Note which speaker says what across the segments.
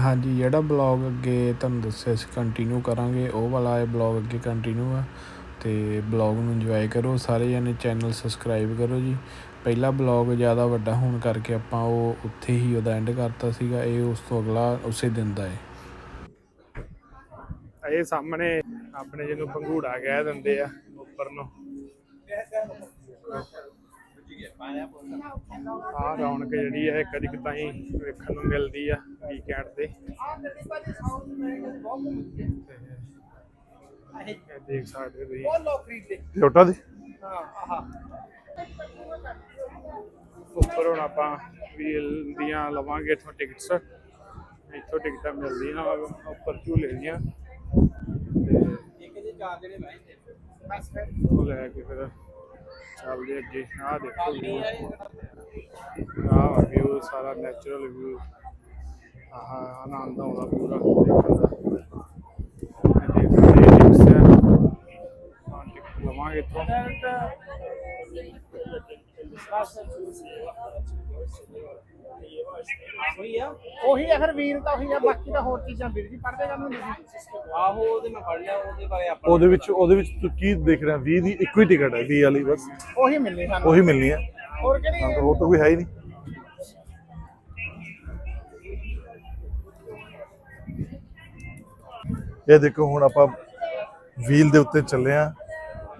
Speaker 1: ਹਾਂਜੀ, ਜਿਹੜਾ ਬਲੌਗ ਅੱਗੇ ਤੁਹਾਨੂੰ ਦੱਸਿਆ ਸੀ ਕੰਟੀਨਿਊ ਕਰਾਂਗੇ, ਉਹ ਵਾਲਾ ਇਹ ਬਲੌਗ ਅੱਗੇ ਕੰਟੀਨਿਊ ਆ ਤੇ ਬਲੌਗ ਨੂੰ ਇੰਜੋਏ ਕਰੋ, ਸਾਰੇ ਜਣੇ ਚੈਨਲ ਸਬਸਕ੍ਰਾਈਬ ਕਰੋ ਜੀ। ਪਹਿਲਾ ਬਲੌਗ ਜ਼ਿਆਦਾ ਵੱਡਾ ਹੋਣ ਕਰਕੇ ਆਪਾਂ ਉਹ ਉੱਥੇ ਹੀ ਉਹਦਾ ਐਂਡ ਕਰਤਾ ਸੀਗਾ, ਇਹ ਉਸ ਤੋਂ ਅਗਲਾ ਉਸੇ ਦਿਨ ਦਾ ਹੈ
Speaker 2: ਇਹ ਸਾਹਮਣੇ ਆਪਣੇ ਜਿਹਨੂੰ ਪੰਘੂੜਾ ਕਹਿ ਦਿੰਦੇ ਆ, ਉੱਪਰ ਨੂੰ। ਆਹ ਰੌਣਕ ਜਿਹੜੀ ਹੈ ਕਦੀ ਕਦਾਈ ਵੇਖਣ ਨੂੰ ਮਿਲਦੀ ਆ ਵੀਕਐਂਡ ਤੇ। ਤੇ ਇਹ ਦੇਖ ਸਕਦੇ ਤੁਸੀਂ।
Speaker 3: ਛੋਟਾ ਦੀ?
Speaker 2: ਉੱਪਰ ਹੁਣ ਆਪਾਂ ਵੀਲ ਦੀਆਂ ਲਵਾਂਗੇ ਇੱਥੋਂ ਟਿਕਟਸ ਇੱਥੋਂ ਟਿਕਟਾਂ ਮਿਲਦੀਆਂ ਉੱਪਰ ਝੂਲੇ ਦੀਆਂ। ਤੇ ਉਹ ਲੈ ਕੇ ਫਿਰ ਚੱਲਦੇ ਅੱਗੇ ਆਹ ਦੇਖੋ view। ਆਹ ਵਿਊ ਸਾਰਾ ਨੈਚੁਰਲ ਵਿਊ ਆਹ ਆਨੰਦ ਆਉਂਦਾ ਪੂਰਾ ਦੇਖਣ ਦਾ ਇਹ ਦੇਖ ਸਕਦੇ ਇਹ ਟਿਕਟਸ ਆ। ਹਾਂ ਟਿਕਟ ਲਵਾਂਗੇ ਇੱਥੋਂ
Speaker 4: ਉਹੀ ਆ ਫਿਰ ਵੀਰ ਤਾਂ ਉਹੀ ਆ ਬਾਕੀ ਤਾਂ ਹੋਰ ਚੀਜ਼ਾਂ ਵੀਰ ਜੀ ਪੜਦੇ ਜਾਂਦੇ ਹੁੰਦੇ ਸੀ
Speaker 5: ਆਹੋ ਉਹਦੇ ਮੈਂ ਫੜ ਲਿਆ ਉਹਦੇ ਬਾਰੇ ਆਪਾਂ
Speaker 3: ਉਹਦੇ ਵਿੱਚ ਉਹਦੇ ਵਿੱਚ ਤੂੰ ਕੀ ਦੇਖ ਰਿਹਾ? 20 ਦੀ ਇੱਕੋ ਹੀ ਟਿਕਟ ਹੈ 20 ਵਾਲੀ ਬਸ।
Speaker 4: ਉਹੀ ਮਿਲਨੇ ਸਾਨੂੰ।
Speaker 3: ਉਹੀ ਮਿਲਣੀ ਹੈ।
Speaker 4: ਹੋਰ ਕਿਹੜੀ
Speaker 3: ਹਾਂ ਤਾਂ ਹੋਰ ਤਾਂ ਕੋਈ ਹੈ ਹੀ ਨਹੀਂ। ਇਹ ਦੇਖੋ ਹੁਣ ਆਪਾਂ ਵੀਲ ਦੇ ਉੱਤੇ ਚੱਲੇ ਆ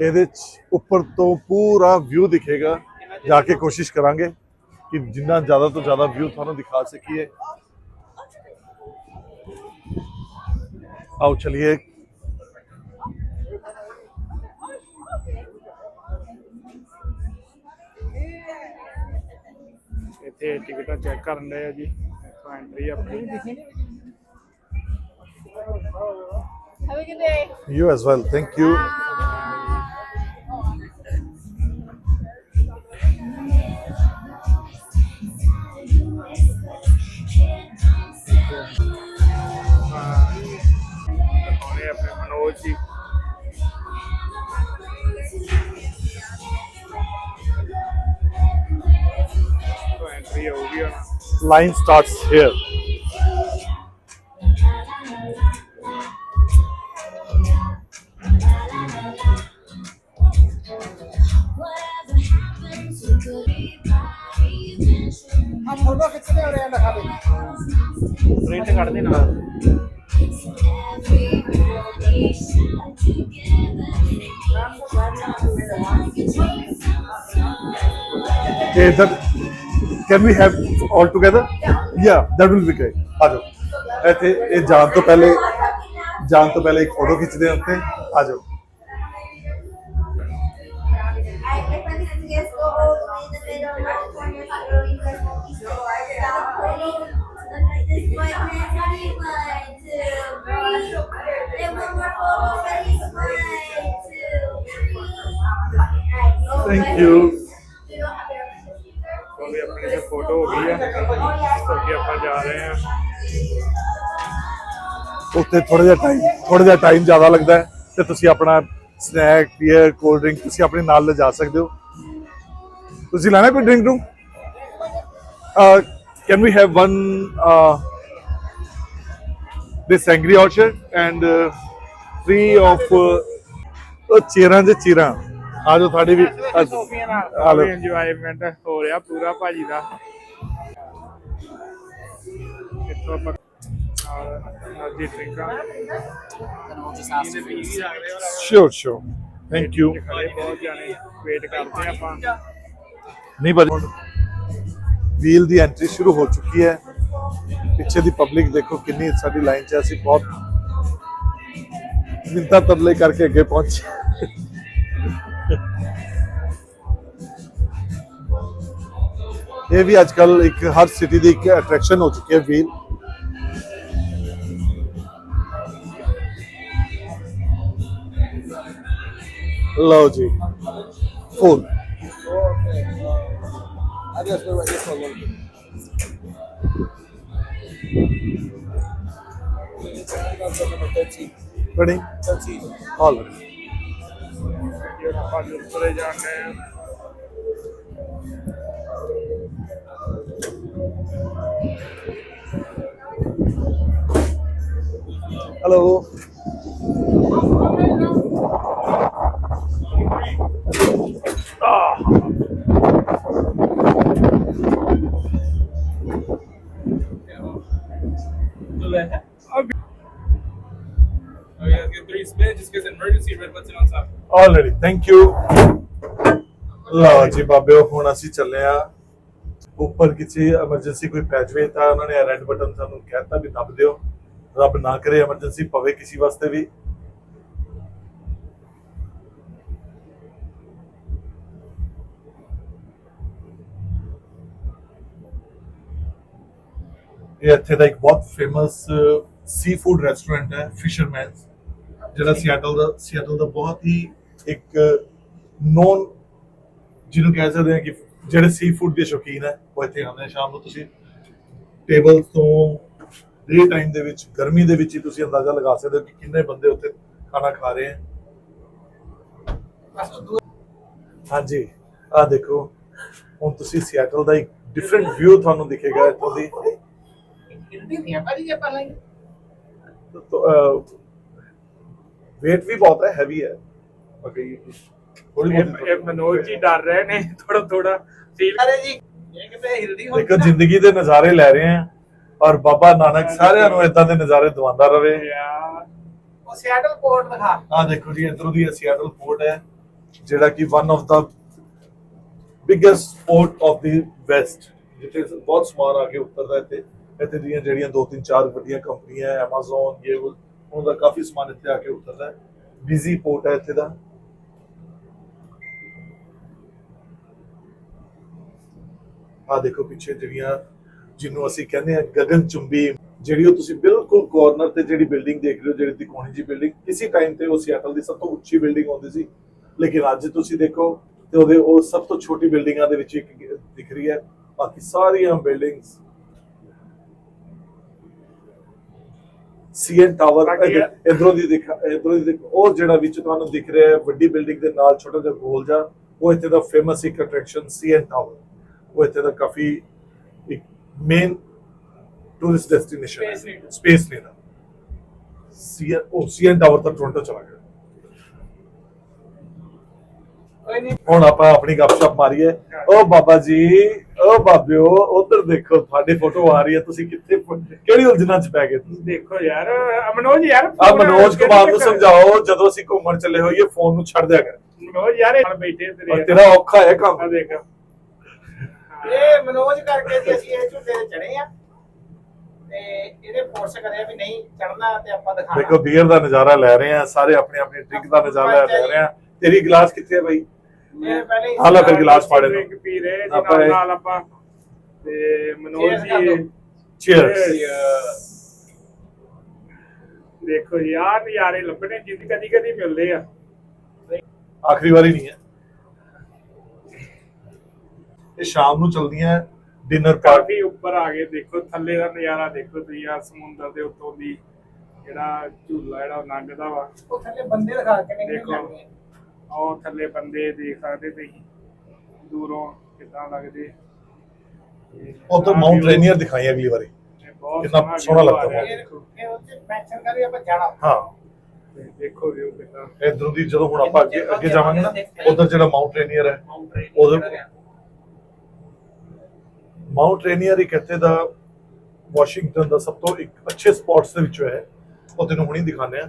Speaker 3: ਇਹਦੇ ਚ ਉੱਪਰ ਤੋਂ ਪੂਰਾ ਵਿਊ ਦਿਖੇਗਾ। ਜਾ ਕੇ ਕੋਸ਼ਿਸ਼ ਕਰਾਂਗੇ। ਕਿ ਜਿੰਨਾ ਜ਼ਿਆਦਾ ਤੋਂ ਜ਼ਿਆਦਾ ਵਿਊ ਤੁਹਾਨੂੰ ਦਿਖਾ ਸਕੀਏ ਆਓ ਚਲਿਏ
Speaker 2: ਇੱਥੇ ਟਿਕਟਾਂ ਚੈੱਕ ਕਰਨ ਦੇ ਆ ਜੀ ਇੱਥੋਂ ਐਂਟਰੀ ਆਪਣੀ
Speaker 6: Have a good day.
Speaker 3: You
Speaker 2: ਤੋਂ ਐਂਟਰੀ ਹੋਊਗੀ ਹੁਣ
Speaker 3: Line starts here.
Speaker 4: ਆ ਫੋਟੋ ਖਿੱਚਦੇ ਹੋ ਰਹੇ ਦਿਖਾ ਦੇ
Speaker 5: ਪ੍ਰਿੰਟ ਕੱਢ ਦੇ ਨਾਲ
Speaker 3: Okay, that can we have all together? Yeah, that will be great. ਆ ਜਾਓ ਇੱਥੇ ਇਹ ਜਾਣ ਤੋਂ ਪਹਿਲੇ ਜਾਣ ਤੋਂ ਪਹਿਲੇ ਇੱਕ ਫੋਟੋ ਖਿੱਚਦੇ ਹਾਂ ਉੱਤੇ ਆ ਜਾਓ
Speaker 7: We have it.
Speaker 2: ਉਹ ਵੀ ਆਪਣੀ ਤੇ ਫੋਟੋ ਹੋ ਗਈ ਆ ਤੋਂ ਅੱਗੇ ਆਪਾਂ ਜਾ ਰਹੇ ਆ
Speaker 3: ਉੱਥੇ ਥੋੜਾ ਜਿਹਾ ਟਾਈਮ ਥੋੜਾ ਜਿਹਾ ਟਾਈਮ ਜ਼ਿਆਦਾ ਲੱਗਦਾ ਹੈ ਤੇ ਤੁਸੀਂ ਆਪਣਾ ਸਨੈਕ ਬੀਅਰ ਕੋਲਡ ਡਰਿੰਕ ਤੁਸੀਂ ਆਪਣੇ ਨਾਲ ਲਿਜਾ ਸਕਦੇ ਹੋ। ਤੁਸੀਂ ਲੈਣਾ ਕੋਈ drink drunk can we have one this angry orchard and uh, three of uh, ਉਹ ਚੀਰਾਂ ਦੇ ਚੀਰਾਂ ਆ ਜਾਓ ਤੁਹਾਡੀ ਵੀ ਆ ਜਾਓ। ਆ ਲਓ।
Speaker 2: ਇੰਜੋਇਮੈਂਟ ਹੋ ਰਿਹਾ ਪੂਰਾ ਭਾਜੀ ਦਾ। ਇੱਥੋਂ ਆਪਾਂ ਬਹੁਤ ਜਾਣੇ ਵੇਟ ਕਰਦੇ ਆ ਆਪਾਂ।
Speaker 3: ਨਹੀਂ ਭਾਜੀ ਵੀਲ ਦੀ ਐਂਟਰੀ ਸ਼ੁਰੂ ਹੋ ਚੁੱਕੀ ਹੈ। ਪਿੱਛੇ ਦੀ ਪਬਲਿਕ ਦੇਖੋ ਕਿੰਨੀ ਸਾਡੀ ਲਾਈਨ 'ਚ ਅਸੀਂ ਬਹੁਤ ਮਿੰਤਾ ਤਰਲੇ ਕਰਕੇ ਅੱਗੇ ਪਹੁੰਚੇ। ਇਹ ਵੀ ਅੱਜ ਕੱਲ ਇੱਕ ਹਰ ਸਿਟੀ ਦੀ ਇੱਕ ਅਟਰੈਕਸ਼ਨ ਹੋ ਚੁੱਕੀ ਹੈ ਵੀਲ ਲਓ ਜੀ ਫੁੱਲ Ready? All right. Hello
Speaker 5: Oh yeah, get three spin, just gets emergency red button on top.
Speaker 3: Already thank you ਲਓ ਜੀ ਬਾਬਿਓ ਹੁਣ ਅਸੀਂ ਚੱਲੇ ਆ ਉੱਪਰ ਕਿਸੇ ਐਮਰਜੈਂਸੀ ਕੋਈ ਪੈ ਜਾਵੇ ਤਾਂ ਉਹਨਾਂ ਨੇ ਰੈੱਡ ਬਟਨ ਸਾਨੂੰ ਕਹਿਤਾ ਵੀ ਦੱਬ ਦਿਓ। ਰੱਬ ਨਾ ਕਰੇ ਐਮਰਜੈਂਸੀ ਪਵੇ ਕਿਸੇ ਵਾਸਤੇ ਵੀ। ਇਹ ਇੱਥੇ ਦਾ ਇੱਕ ਬਹੁਤ ਫੇਮਸ ਸੀ ਫੂਡ ਰੈਸਟੋਰੈਂਟ ਹੈ ਫਿਸ਼ਰਮੈਨਸ ਜਿਹੜਾ ਸੀਐਟਲ ਦਾ ਸੀਐਟਲ ਦਾ ਬਹੁਤ ਹੀ ਇੱਕ ਨੋਨ ਜਿਹਨੂੰ ਕਹਿ ਸਕਦੇ ਹਾਂ ਕਿ ਜਿਹੜੇ ਸੀ ਫੂਡ ਦੇ ਸ਼ੌਕੀਨ ਹੈ ਉਹ ਇੱਥੇ ਆਉਂਦੇ ਆ ਸ਼ਾਮ ਨੂੰ ਤੁਸੀਂ ਟੇਬਲ ਤੋਂ ਡੇ ਟਾਈਮ ਦੇ ਵਿੱਚ ਗਰਮੀ ਦੇ ਵਿੱਚ ਹੀ ਤੁਸੀਂ ਅੰਦਾਜ਼ਾ ਲਗਾ ਸਕਦੇ ਹੋ ਕਿ ਕਿੰਨੇ ਬੰਦੇ ਉੱਥੇ ਖਾਣਾ ਖਾ ਰਹੇ ਹੈ। ਹਾਂਜੀ ਆ ਦੇਖੋ ਹੁਣ ਤੁਸੀਂ ਸੀਐਟਲ ਦਾ ਇੱਕ ਡਿਫਰੈਂਟ ਵਿਊ ਤੁਹਾਨੂੰ ਦਿਖੇਗਾ ਇੱਥੋਂ ਦੀ।
Speaker 4: ਹਿੰਦੀ ਨਹੀਂ ਆ ਭਾਜੀ ਜੇ ਪਹਿਲਾਂ ਹੀ
Speaker 3: weight ਵੀ ਬਹੁਤ ਹੈ ਹੈਵੀ ਹੈ। ਬਾਕੀ ਥੋੜੀ
Speaker 2: ਇਹ
Speaker 3: ਬਹੁਤ
Speaker 2: ਇਹ ਮਨੋਜ ਜੀ ਡਰ ਰਹੇ ਨੇ ਥੋੜਾ
Speaker 3: ਔਰ ਬਾਬਾ ਨਾਨਕ ਸਾਰਿਆਂ ਨੂੰ ਇਦਾਂ ਦੇ ਨਜ਼ਾਰੇ ਦਵਾਉਂਦਾ ਰਵੇ।
Speaker 2: ਯਾਰ
Speaker 4: ਉਹ ਸਿਆਟਲ ਪੋਰਟ ਦਿਖਾ।
Speaker 3: ਆ ਦੇਖੋ ਜੀ ਇਧਰੋਂ ਦੀ ਸੀਐਟਲ ਪੋਰਟ ਹੈ ਜਿਹੜਾ ਕਿ one of the biggest port of the west ਜਿੱਥੇ ਬਹੁਤ ਸਮਾਨ ਆ ਕੇ ਉਤਰਦਾ ਇੱਥੇ। ਇੱਥੇ ਦੀਆਂ ਜਿਹੜੀਆਂ ਦੋ ਤਿੰਨ ਚਾਰ ਵੱਡੀਆਂ ਕੰਪਨੀਆਂ ਹੈ Amazon ਇਹ ਉਹ ਉਹਨਾਂ ਦਾ ਕਾਫੀ ਸਮਾਨ ਇੱਥੇ ਆ ਕੇ ਉਤਰਦਾ ਹੈ। ਬਿਜ਼ੀ ਪੋਰਟ ਹੈ ਇੱਥੇ ਦਾ। ਆ ਦੇਖੋ ਪਿੱਛੇ ਜਿਹੜੀਆਂ ਜਿਹਨੂੰ ਅਸੀਂ ਕਹਿੰਦੇ ਆ ਗਗਨ ਚੁੰਬੀ ਜਿਹੜੀ ਉਹ ਤੁਸੀਂ ਬਿਲਕੁਲ ਕਾਰਨਰ ਤੇ ਜਿਹੜੀ ਬਿਲਡਿੰਗ ਦੇਖ ਰਹੇ ਹੋ ਜਿਹੜੀ ਤਿਕੋਣੀ ਜੀ ਬਿਲਡਿੰਗ ਕਿਸੇ ਟਾਈਮ ਤੇ ਉਹ ਸੀਐਟਲ ਦੀ ਸਭ ਤੋਂ ਉੱਚੀ ਬਿਲਡਿੰਗ ਹੁੰਦੀ ਸੀ। ਲੇਕਿਨ ਅੱਜ ਤੁਸੀਂ ਦੇਖੋ ਤੇ ਉਹਦੇ ਉਹ ਸਭ ਤੋਂ ਛੋਟੀ ਬਿਲਡਿੰਗਾਂ ਦੇ ਵਿੱਚ ਇੱਕ ਦਿਖ ਰਹੀ ਹੈ। ਬਾਕੀ ਸਾਰੀਆਂ ਬਿਲਡਿੰਗਸ ਸੀਐਨ ਟਾਵਰ ਇਧਰੋਂ ਦੀ ਦਿਖਾ ਇਧਰੋਂ ਦੀ ਦਿਖ ਉਹ ਜਿਹੜਾ ਵਿੱਚ ਤੁਹਾਨੂੰ ਦਿਖ ਰਿਹਾ ਹੈ ਵੱਡੀ ਬਿਲਡਿੰਗ ਦੇ ਨਾਲ ਛੋਟਾ ਜਿਹਾ ਗੋਲ ਜਿਹਾ ਉਹ ਇੱਥੇ ਦਾ ਫੇਮਸ ਇੱਕ ਅਟਰੈਕਸ਼ਨ ਸੀਐਨ ਟਾਵਰ ਉਹ ਇੱਥੇ ਦਾ ਕਾਫੀ ਟੂਰਿਸਟ ਡੈਸਟੀਨੇਸ਼ਨ ਹੈ
Speaker 5: Space Needle.
Speaker 3: Space needle CN ਉਹ ਸੀਐਨ ਟਾਵਰ ਤਾਂ ਟੋਰਾਂਟੋ ਚਲਾ ਗਿਆ
Speaker 4: ਕੋਈ ਨਹੀਂ
Speaker 3: ਹੁਣ ਆਪਾਂ ਆਪਣੀ ਗੱਪਸ਼ਪ ਮਾਰੀਏ। ਓ ਬਾਬਾ ਜੀ ਓ ਬਾਬਿਓ ਉਧਰ ਦੇਖੋ ਤੁਹਾਡੀ ਫੋਟੋ ਆ ਰਹੀ ਹੈ। ਤੁਸੀਂ ਕਿੱਥੇ ਕਿਹੜੀ ਉਲਝਣਾਂ ਚ ਪੈ ਗਏ ਤੁਸੀਂ?
Speaker 2: ਦੇਖੋ ਯਾਰ ਅ, ਮਨੋਜ ਯਾਰ
Speaker 3: ਆ ਮਨੋਜ ਕੁਮਾਰ ਨੂੰ? ਸਮਝਾਓ ਜਦੋਂ ਅਸੀਂ ਘੁੰਮਣ ਚੱਲੇ ਹੋਈਏ ਫੋਨ ਨੂੰ ਛੱਡ ਦਿਆ ਕਰ।
Speaker 2: ਮਨੋਜ ਯਾਰ ਇਹ ਨਾਲ ਬੈਠੇ ਤੇਰੇ
Speaker 3: ਔਰ ਤੇਰਾ ਔਖਾ ਹੈ ਕੰਮ।
Speaker 2: ਆ ਦੇਖ।
Speaker 4: ਇਹ ਮਨੋਜ ਕਰਕੇ ਜੀ ਅਸੀਂ ਇਹ ਝੂਟੇ ਤੇ ਚੜੇ ਆ। ਤੇ ਇਹਨੇ ਫੋਰਸ ਕਰਿਆ ਵੀ ਨਹੀਂ ਚੜਨਾ ਤੇ ਆਪਾਂ ਦਿਖਾਣਾ
Speaker 3: ਦੇਖੋ ਬੀਅਰ ਦਾ ਨਜ਼ਾਰਾ ਲੈ ਰਹੇ ਆ ਸਾਰੇ ਆਪਣੇ ਆਪਣੇ ਡਰਿੰਕ ਦਾ ਨਜ਼ਾਰਾ ਲੈ ਰਹੇ ਆ। ਤੇਰੀ ਗਲਾਸ ਕਿੱਥੇ ਹੈ ਬਾਈ?
Speaker 4: ਇਹ ਪਹਿਲੇ ਹੀ
Speaker 3: ਹਾਲਾ ਫਿਰ ਗਿਲਾਸ ਫਾੜੇ ਨੂੰ।
Speaker 2: ਪੀ ਰਹੇ ਜੀ
Speaker 3: ਆਪਾਂ
Speaker 2: ਨਾਲ ਆਪਾਂ। ਤੇ ਮਨੋਜ ਜੀ।
Speaker 3: ਚੀਅਰਸ
Speaker 2: ਦੇਖੋ ਯਾਰ ਨਜ਼ਾਰੇ ਲੱਭਣੇ ਜਿੰਦ ਕਦੀ ਕਦੀ ਮਿਲਦੇ ਆ।
Speaker 3: ਆਖਰੀ ਵਾਰੀ ਨਹੀਂ ਹੈ। ਇਹ ਸ਼ਾਮ ਨੂੰ ਚਲਦੀਆਂ ਡਿਨਰ ਪਾਰਟੀ
Speaker 2: ਕਾਫੀ ਉੱਪਰ ਆ ਗਏ ਦੇਖੋ ਥੱਲੇ ਦਾ ਨਜ਼ਾਰਾ ਦੇਖੋ ਤੁਸੀਂ ਆ ਸਮੁੰਦਰ ਦੇ ਉੱਤੋਂ ਦੀ ਜਿਹੜਾ ਝੂਲਾ ਜਿਹੜਾ ਉਹ ਲੰਘਦਾ ਵਾ।
Speaker 4: ਉਹ ਥੱਲੇ ਬੰਦੇ ਦਿਖਾ ਕੇ ਨਹੀਂ
Speaker 2: ਦੇਖੋ। ਉਹ ਥੱਲੇ ਬੰਦੇ ਦੇਖ ਸਕਦੇ ਤੁਸੀਂ ਦੂਰੋਂ ਕਿੱਦਾਂ ਲੱਗਦੇ। ਤੇ
Speaker 3: ਉਧਰ ਮਾਊਂਟ ਰੇਨੀਅਰ ਦਿਖਾਈ ਅਗਲੀ ਵਾਰੀ। ਕਿੰਨਾ ਸੋਹਣਾ ਲੱਗਦਾ।
Speaker 2: ਦੇਖੋ।
Speaker 4: ਇਹ ਉੱਥੇ ਮੈਂਸ਼ਨ ਕਰੀ ਆਪਾਂ ਜਾਣਾ।
Speaker 3: ਹਾਂ।
Speaker 2: ਦੇਖੋ ਵਿਊ ਕਿੰਨਾ
Speaker 3: ਇਧਰੋਂ ਦੀ ਜਦੋਂ ਹੁਣ ਆਪਾਂ ਅੱਗੇ ਅੱਗੇ ਜਾਵਾਂਗੇ ਨਾ ਉਧਰ ਜਿਹੜਾ ਮਾਊਂਟ ਰੇਨੀਅਰ ਹੈ ਉਧਰ ਮਾਊਂਟ ਰੇਨੀਅਰ ਇੱਕ ਇੱਥੇ ਦਾ ਵਾਸ਼ਿੰਗਟਨ ਦਾ ਸਭ ਤੋਂ ਇੱਕ ਅੱਛੇ ਸਪੌਟਸ ਦੇ ਵਿੱਚੋਂ ਹੈ। ਉਹ ਤੈਨੂੰ ਹੁਣੀ ਦਿਖਾਣੇ ਆ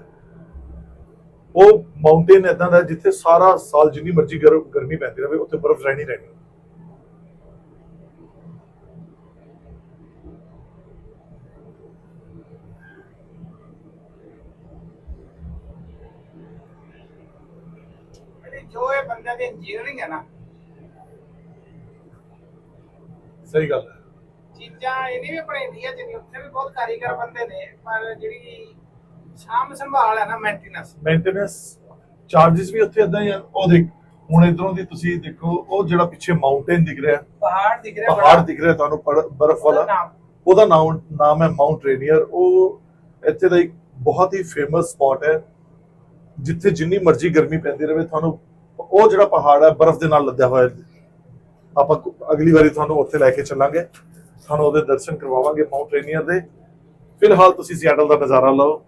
Speaker 3: ਉਹ ਮਾਊਂਟੇਨ ਇਦਾਂ ਦਾ ਹੈ ਜਿੱਥੇ ਸਾਰਾ ਸਾਲ ਜਿੰਨੀ ਮਰਜ਼ੀ ਗਰਮ ਗਰਮੀ ਪੈਂਦੀ ਰਹੇ, ਉੱਥੇ ਬਰਫ਼ ਰਹਿਣੀ ਰਹਿਣੀ।
Speaker 4: ਜੋ ਇਹ ਬੰਦਿਆਂ ਦੀ ਇੰਜੀਨੀਅਰਿੰਗ ਹੈ ਨਾ
Speaker 3: ਸਹੀ ਗੱਲ ਹੈ।
Speaker 4: ਚੀਜ਼ਾਂ ਇਹਨੇ ਵੀ ਬਣਾਈਆਂ ਹੈ ਜਿਹੜੀ ਉੱਥੇ ਵੀ ਬਹੁਤ ਕਾਰੀਗਰ ਬੰਦੇ ਨੇ ਪਰ ਜਿਹੜੀ ਸ਼ਾਮ ਸੰਭਾਲ ਹੈ ਨਾ ਮੇਨਟੇਨੈਂਸ
Speaker 3: ਮੇਨਟੇਨੈਂਸ ਚਾਰजेस ਵੀ ਉੱਥੇ ਇਦਾਂ ਹੀ ਆ। ਉਹ ਦੇਖ ਹੁਣ ਇਧਰੋਂ ਦੀ ਤੁਸੀਂ ਦੇਖੋ ਉਹ ਜਿਹੜਾ ਪਿੱਛੇ ਮਾਊਂਟੇਨ ਦਿਖ ਰਿਹਾ।
Speaker 4: ਪਹਾੜ ਦਿਖ ਰਿਹਾ
Speaker 3: ਪਹਾੜ ਦਿਖ ਰਿਹਾ ਤੁਹਾਨੂੰ ਬਰਫ਼ ਵਾਲਾ। ਉਹਦਾ ਨਾਮ। ਨਾਮ ਹੈ ਮਾਊਂਟ ਰੇਨੀਅਰ ਉਹ ਇੱਥੇ ਦਾ ਇੱਕ ਬਹੁਤ ਹੀ ਫੇਮਸ ਸਪੌਟ ਹੈ। ਜਿੱਥੇ ਜਿੰਨੀ ਮਰਜ਼ੀ ਗਰਮੀ ਪੈਂਦੀ ਰਹੇ ਤੁਹਾਨੂੰ ਉਹ ਜਿਹੜਾ ਪਹਾੜ ਹੈ ਬਰਫ਼ ਦੇ ਨਾਲ ਲੱਦਿਆ ਹੋਇਆ ਹੈ। ਆਪਾਂ ਅਗਲੀ ਵਾਰੀ ਤੁਹਾਨੂੰ ਉੱਥੇ ਲੈ ਕੇ ਚੱਲਾਂਗੇ। ਤੁਹਾਨੂੰ ਉਹਦੇ ਦਰਸ਼ਨ ਕਰਵਾਵਾਂਗੇ ਮਾਊਂਟ ਰੇਨੀਅਰ ਦੇ। ਫਿਲਹਾਲ ਤੁਸੀਂ ਸੀਐਟਲ ਦਾ ਨਜ਼ਾਰਾ ਲਓ।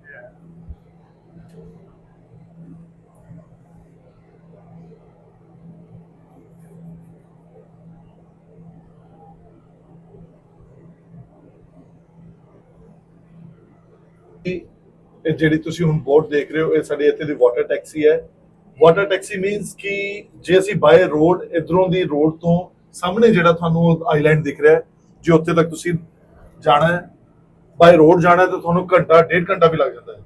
Speaker 3: ਇਹ ਜਿਹੜੀ ਤੁਸੀਂ ਹੁਣ ਬੋਰਡ ਦੇਖ ਰਹੇ ਹੋ, ਇਹ ਸਾਡੇ ਇੱਥੇ ਦੀ ਵਾਟਰ ਟੈਕਸੀ ਹੈ। ਵਾਟਰ ਟੈਕਸੀ ਮੀਨਸ ਕਿ ਜੇ ਅਸੀਂ ਬਾਏ ਰੋਡ ਇਧਰੋਂ ਦੀ ਰੋਡ ਤੋਂ ਸਾਹਮਣੇ ਜਿਹੜਾ ਤੁਹਾਨੂੰ ਆਈਲੈਂਡ ਦਿਖ ਰਿਹਾ ਹੈ ਜੇ ਉੱਥੇ ਤੱਕ ਤੁਸੀਂ ਜਾਣਾ ਹੈ ਬਾਏ ਰੋਡ ਜਾਣਾ ਹੈ ਤਾਂ ਤੁਹਾਨੂੰ ਘੰਟਾ ਡੇਢ ਘੰਟਾ ਵੀ ਲੱਗ ਜਾਂਦਾ ਹੈ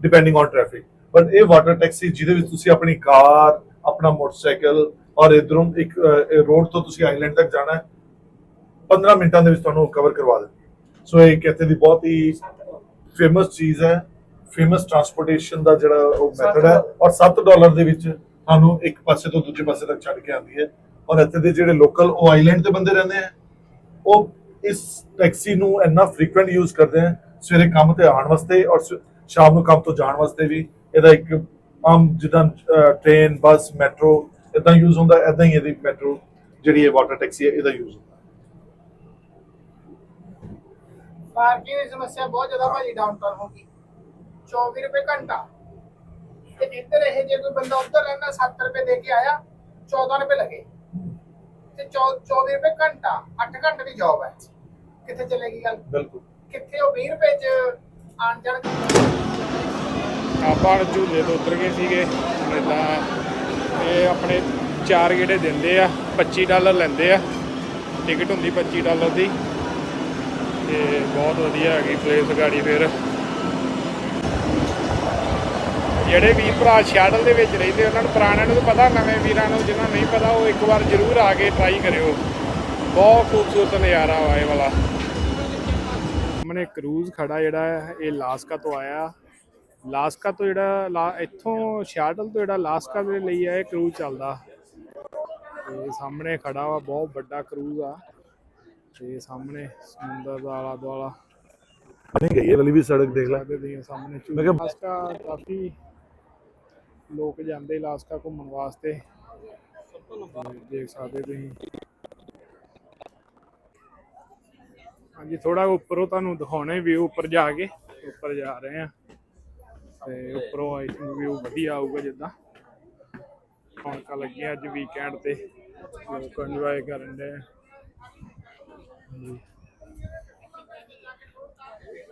Speaker 3: ਡਿਪੈਂਡਿੰਗ ਔਨ ਟ੍ਰੈਫਿਕ ਬਟ ਇਹ ਵਾਟਰ ਟੈਕਸੀ ਜਿਹਦੇ ਵਿੱਚ ਤੁਸੀਂ ਆਪਣੀ ਕਾਰ ਆਪਣਾ ਮੋਟਰਸਾਈਕਲ ਔਰ ਇਧਰੋਂ ਇੱਕ ਰੋਡ ਤੋਂ ਤੁਸੀਂ ਆਈਲੈਂਡ ਤੱਕ ਜਾਣਾ ਹੈ 15 ਮਿੰਟਾਂ ਦੇ ਵਿੱਚ ਤੁਹਾਨੂੰ ਕਵਰ ਕਰਵਾ ਦਿੰਦੀ ਸੋ ਇਹ ਇੱਥੇ ਦੀ ਬਹੁਤ ਹੀ ਫੇਮਸ ਚੀਜ਼ ਹੈ ਫੇਮਸ ਟਰਾਂਸਪੋਰਟੇਸ਼ਨ ਦਾ ਜਿਹੜਾ ਉਹ ਮੈਥਡ ਹੈ ਔਰ 7 ਡਾਲਰ ਦੇ ਵਿੱਚ ਤੁਹਾਨੂੰ ਇੱਕ ਪਾਸੇ ਤੋਂ ਦੂਜੇ ਪਾਸੇ ਤੱਕ ਛੱਡ ਕੇ ਆਉਂਦੀ ਹੈ। ਔਰ ਇੱਥੇ ਦੇ ਜਿਹੜੇ ਲੋਕਲ ਉਹ ਆਈਲੈਂਡ ਤੇ ਬੰਦੇ ਰਹਿੰਦੇ ਆ। ਉਹ ਇਸ ਟੈਕਸੀ ਨੂੰ ਇੰਨਾ ਫ੍ਰੀਕੁਐਂਟ ਯੂਜ਼ ਕਰਦੇ ਆ, ਸਵੇਰੇ ਕੰਮ ਤੇ ਆਉਣ ਵਾਸਤੇ ਔਰ ਸ- ਸ਼ਾਮ ਨੂੰ ਕੰਮ ਤੋਂ ਜਾਣ ਵਾਸਤੇ ਵੀ। ਇਹਦਾ ਇੱਕ ਆਮ ਜਿੱਦਾਂ ਟ੍ਰੇਨ ਬੱਸ ਮੈਟਰੋ ਇਦਾਂ ਯੂਜ਼ ਹੁੰਦਾ ਇਦਾਂ ਹੀ ਇਹਦੀ ਮੈਟਰੋ ਜਿਹੜੀ ਇਹ ਵਾਟਰ ਟੈਕਸੀ ਹੈ, ਇਹਦਾ ਯੂਜ਼ ਹੁੰਦਾ।
Speaker 4: ਪਾਰਕਿੰਗ ਦੀ ਸਮੱਸਿਆ ਬਹੁਤ ਜ਼ਿਆਦਾ ਭਾਜੀ ਡਾਊਨਟਾਊਨ ਹੋ ਗਈ। 24 ਰੁਪਏ ਘੰਟਾ। ਤੇ ਇੱਧਰ ਇਹ ਜੇ ਕੋਈ ਬੰਦਾ ਉੱਧਰ ਰਹਿੰਦਾ 7 ਰੁਪਏ ਦੇ ਕੇ ਆਇਆ 14 ਰੁਪਏ ਲੱਗੇ। ਤੇ 24 ਰੁਪਏ ਘੰਟਾ 8 ਘੰਟੇ ਦੀ ਜੌਬ ਹੈ। ਕਿੱਥੇ ਚਲੇਗੀ ਗੱਲ?
Speaker 3: ਬਿਲਕੁਲ।
Speaker 4: ਕਿੱਥੇ ਉਹ 20 ਰੁਪਏ ਚ ਆਣ ਜਾਣ
Speaker 2: ਆਪਾਂ ਝੂਲੇ ਤੋਂ ਉਤਰ ਗਏ ਸੀਗੇ ਹੁਣ ਏਦਾਂ ਇਹ ਆਪਣੇ ਚਾਰ ਗੇੜੇ ਦਿੰਦੇ ਆ 25 ਡਾਲਰ ਲੈਂਦੇ ਆ। ਟਿਕਟ ਹੁੰਦੀ 25 ਡਾਲਰ ਦੀ। ਤੇ ਬਹੁਤ ਵਧੀਆ ਹੈਗੀ ਪਲੇਸ ਗਾੜੀ ਫਿਰ। ਜਿਹੜੇ ਵੀਰ ਭਰਾ ਸ਼ੈਡਲ ਦੇ ਵਿੱਚ ਰਹਿੰਦੇ ਉਹਨਾਂ ਨੂੰ ਪੁਰਾਣਿਆਂ ਨੂੰ ਪਤਾ ਨਵੇਂ ਵੀਰਾਂ ਨੂੰ ਜਿਨ੍ਹਾਂ ਨੂੰ ਨਹੀਂ ਪਤਾ ਉਹ ਇੱਕ ਵਾਰ ਜ਼ਰੂਰ ਆ ਕੇ ਟਰਾਈ ਕਰਿਓ। ਬਹੁਤ ਖੂਬਸੂਰਤ ਨਜ਼ਾਰਾ ਵਾ ਇਹ ਵਾਲਾ। ਸਾਹਮਣੇ ਕਰੂਜ਼ ਖੜਾ ਜਿਹੜਾ ਇਹ ਲਾਸਕਾ ਤੋਂ ਆਇਆ। ਲਾਸਕਾ ਤੋਂ ਜਿਹੜਾ ਇੱਥੋਂ ਸ਼ਾਟਲ ਤੋਂ ਜਿਹੜਾ ਲਾਸਕਾ ਦੇ ਲਈ ਆ ਇਹ ਕਰੂਜ਼ ਚੱਲਦਾ। ਤੇ ਸਾਹਮਣੇ ਖੜਾ ਵਾ ਬਹੁਤ ਵੱਡਾ ਕਰੂਜ਼ ਆ। ਤੇ ਸਾਹਮਣੇ ਸਮੁੰਦਰ ਦਾ ਆਲਾ ਦੁਆਲਾ।
Speaker 3: ਨਹੀਂ ਗਈ ਇਹ ਵਾਲੀ ਵੀ ਸੜਕ ਦੇਖ ਲੈ।
Speaker 2: ਸਾਹਮਣੇ
Speaker 3: ਮੈਂ ਕਿਹਾ-
Speaker 2: ਲਾਸਕਾ ਕਾਫੀ ਲੋਕ ਜਾਂਦੇ ਲਾਸਕਾ ਘੁੰਮਣ ਵਾਸਤੇ। ਦੇਖ ਸਕਦੇ ਤੁਸੀਂ। ਹਾਂਜੀ ਥੋੜਾ ਉੱਪਰੋਂ ਤੁਹਾਨੂੰ ਦਿਖਾਉਣੇ ਵਿਊ ਉੱਪਰ ਜਾ ਕੇ, ਉੱਪਰ ਜਾ ਰਹੇ ਆ ਤੇ ਉੱਪਰੋਂ ਆਈ ਥਿੰਕ ਵਿਊ ਵਧੀਆ ਆਊਗਾ ਜਿੱਦਾਂ। ਰੌਣਕਾਂ ਲੱਗੀਆਂ ਅੱਜ ਵੀਕਐਂਡ ਤੇ, ਲੋਕ ਇੰਜੋਏ ਕਰਨ ਦੇ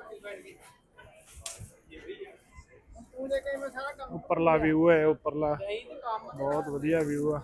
Speaker 4: ਉਹਦੇ
Speaker 2: ਉੱਪਰਲਾ ਵਿਊ ਹੈ ਉੱਪਰਲਾ। ਬਹੁਤ ਵਧੀਆ ਵਿਊ ਆ।